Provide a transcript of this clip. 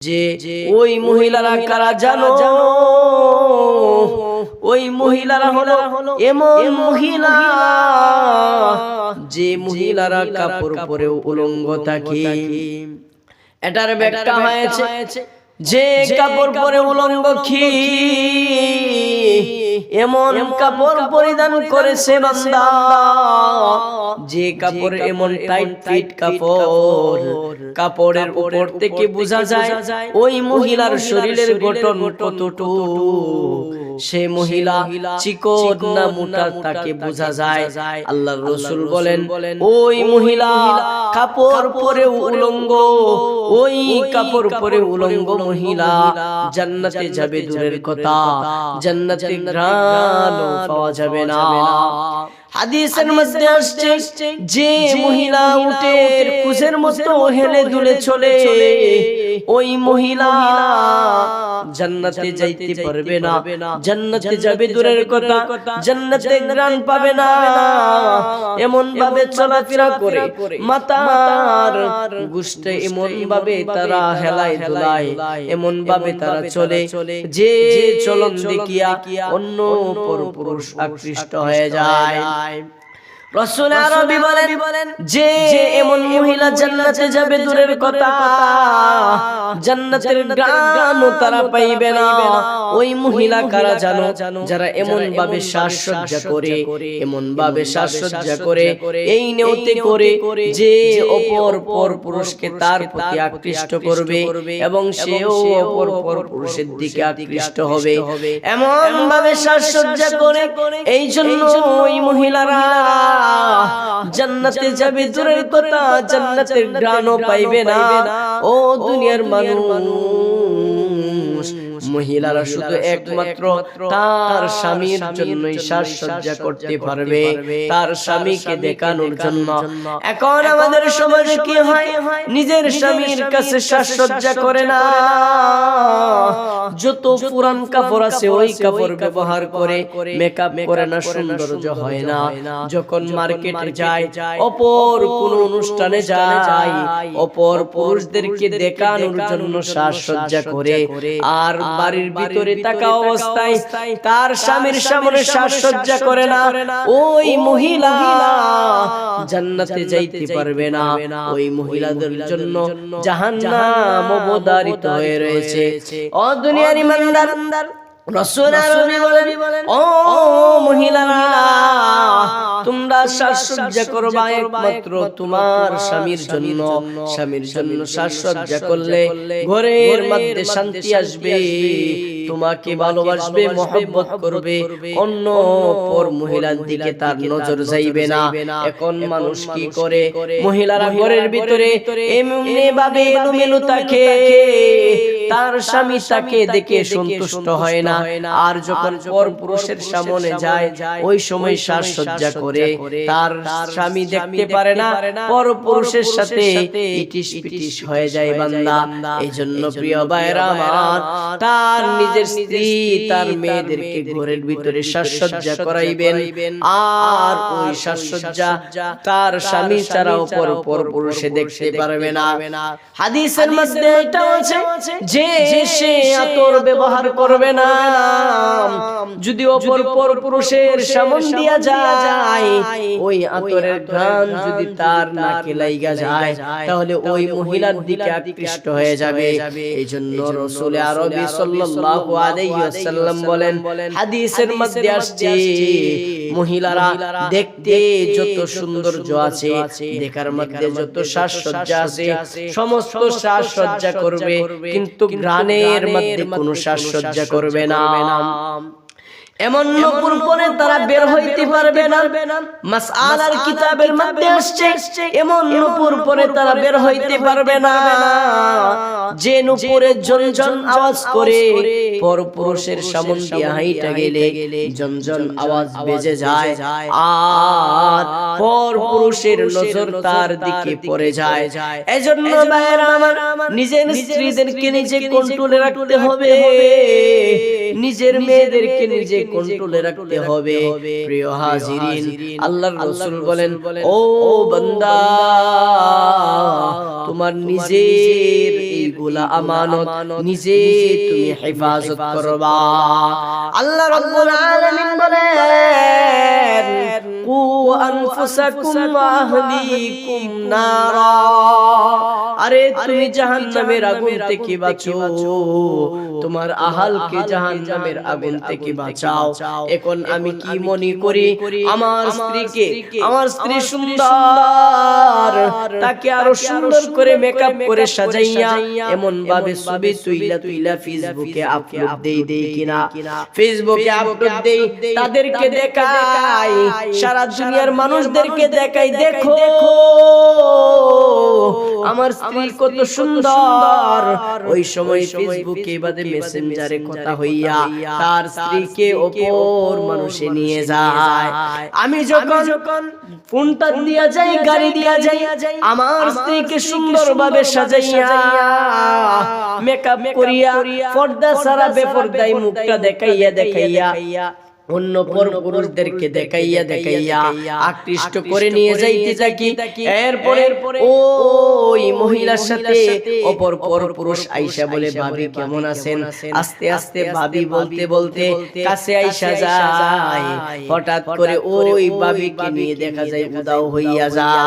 যে ওই মহিলারা কারা জানো? ওই মহিলারা হলো এমন মহিলা যে মহিলারা কাপড় পরেও উলঙ্গ থাকে। এটার ব্যাখ্যা হয়েছে যে কাপড় পরে উলঙ্গ কি এমন কাপড় পরিধান করেছে বান্দা। যে কাপড় এমন টাইট ফিট কাপড় কাপড়ের উপর থেকে বোঝা যায় ওই মহিলার শরীরের গঠন কতটুকু? সে মহিলা চিকন না মোটা তাকে বোঝা যায়। আল্লাহ রসুল বলেন ওই মহিলা কাপড় পরে উলঙ্গ ওই কাপড় পরে উলঙ্গ মহিলা জান্নাতে যাবে দূরের কথা জান্নাতে ঘ্রাণ পাওয়া যাবে না। হাদিসের মধ্যে আসছে যে মহিলা উটের কুশের মতো হেলে দুলে চলে ওই মহিলা জান্নাতে যাইতে পারবে না জান্নাতে যাবে দূরের কথা জান্নাতে পাবে না এমন ভাবে চলাফেরা করে মাতার গুষ্টে এমন ভাবে তারা হেলায় ধুলায় এমন ভাবে তারা চলে যে চলন দেখিয়া অন্য পর পুরুষ আকৃষ্ট হয়ে যায়। time রসুল আরবি বলেন যে এমন মহিলা জান্নাতে যাবে দূরের কথা। জান্নাতের গানও তারা পাইবে না। ওই মহিলা কারা জানো? যারা এমন ভাবে করে এমন ভাবে করে এই নেওতে করে যে অপর পর পুরুষকে তার প্রতি আকৃষ্ট করবে এবং সেও অপর পর পুরুষের দিকে আকৃষ্ট হবে। এমন ভাবে সাজসজ্জা করে এই জন্য ওই মহিলারা জান্নাতে যাবে দূরের কথা জান্নাতের গ্রাণও পাইবে না। ও দুনিয়ার মানুষ। মহিলারা শুধু একমাত্র তার স্বামীর জন্যই সাজসজ্জা করতে পারবে তার স্বামীকে দেখানোর জন্য। এখন আমাদের সমাজে কি হয়? নিজের স্বামীর কাছে সাজসজ্জা করে না। যত পুরান কাপড় আছে ওই কাপড় ব্যবহার করে মেকআপ করে না সৌন্দর্য হয় না। যখন মার্কেটে যায় অপর কোন অনুষ্ঠানে যায় অপর পুরুষদেরকে দেখানোর জন্য সাজসজ্জা করে আর বাড়ির ভিতরে থাকা অবস্থায় তার স্বামীর সামনে সাজসজ্জা করে না। ওই মহিলা জান্নাতে যাইতে পারবে না। ওই মহিলাদের জন্য জাহান্নাম অবধারিত হয়ে রয়েছে। ও দুনিয়ার ইমানদার রসুল বলেন ও মহিলারা তোমরা সাজসজ্জা করবা একমাত্র তোমার স্বামীর জন্য। স্বামীর জন্য। সাজসজ্জা করলে ঘরের মধ্যে শান্তি আসবে। তোমাকে ভালোবাসবে মহব্বত করবে। অন্য পর মহিলার দিকে তার নজর যাইবে না। এখন মানুষ কি করে? মহিলারা ঘরের ভিতরে এমনি ভাবে এলোমেলো থাকে। তার স্বামী তাকে দেখে সন্তুষ্ট হয় না। আর যখন পর পুরুষের সামনে যায় ওই সময় সাজসজ্জা করে তার স্বামী দেখতে পারে না। পর পুরুষের সাথে ইটিস পিটিস হয়ে যায় বান্দা। এই জন্য প্রিয় ভাইরা আমার তার নিজের স্ত্রী তার মেয়েদেরকে ঘরের ভিতরে সাজসজ্জা করাইবেন। আর ওই সাজসজ্জা তার স্বামী ছাড়াও পর পর পুরুষে দেখতে পারবে না। হাদিসের মধ্যে এটা আছে। যে সে আতর ব্যবহার করবে না। যদি অপর পর পুরুষের সামন দিয়া যায় ওই আতরের ঘ্রাণ যদি তার নাকে লাইগা যায় তাহলে ওই মহিলার দিকে আকৃষ্ট হয়ে যাবে। এই জন্য রসুল আরবি সাল্লাল্লাহু আলাইহি ওয়াসাল্লাম বলেন হাদিসের মধ্যে আসছে মহিলারা দেখতে যত সৌন্দর্য আছে দেখার মধ্যে যত সাজসজ্জা আছে সমস্ত সাজসজ্জা করবে কিন্তু গ্রানের মধ্যে কোনো সাজসজ্জা করবে না। এমন নপুর পরে তারা বের হইতে পারবে না। মাসআলার কিতাবের মধ্যে আসছে এমন নপুর পরে তারা বের হইতে পারবে না। যে আওয়াজ করে পর সামন দিয়ে হাইটা গেলে আওয়াজ বেজে যায়। আর নজর তার দিকে পড়ে যায়। এজন্য ভাইয়েরা আমার নিজের স্ত্রীদেরকে নিজে কন্ট্রোলে রাখতে হবে। নিজের মেয়েদেরকে নিজে কন্ট্রোলে রাখতে হবে। প্রিয় হাজিরিন আল্লাহর রাসূল বলেন ও বান্দা তোমার নিজের এইগুলা আমানত নিজে তুমি হেফাজত করবা। আল্লাহ রাব্বুল আলামিন বলেন আরে তুমি জাহান্নামের আগুন থেকে বাঁচো। তোমার আহালকে জাহান্নামের আগুন থেকে বাঁচাও। এখন আমি কি মনে করি? আমার স্ত্রীকে আমার স্ত্রী সুন্দর। তাকে আরও সুন্দর করে মেকআপ করে সাজাইয়া এমন ভাবে ছবি তুইলা তুইলা ফেসবুকে আপলোড দেই দেই কিনা। ফেসবুকে আপলোড দেই তাদেরকে দেখাই। সারা দুনিয়ার মানুষদেরকে দেখাই দেখো। আমার স্ত্রী কত সুন্দর। ওই সময় ফেসবুকে বাদে মেসেঞ্জারে কথা হইয়া তার স্ত্রীকে অপর মানুষে নিয়ে যায়। আমি যখন যখন ফোনটা দিয়া যাই গাড়ি দিয়া যাই আমার স্ত্রীকে সুন্দরভাবে সাজাইয়া মেকআপ করিয়া পর্দা সারা বেপরদাই মুখটা দেখাইয়া দেখাইয়া অন্য পর পুরুষদেরকে দেখাইয়া দেখাইয়া আকৃষ্ট করে নিয়ে যাইতে থাকি। এরপরে ওই মহিলার সাথে অপর পর পুরুষ আইসা বলে ভাবি কেমন আছেন? আস্তে আস্তে ভাবি বলতে বলতে কাছে আইসা যায়। হঠাৎ করে ওই ভাবিকে নিয়ে দেখা যায় উদাও হইয়া যায়।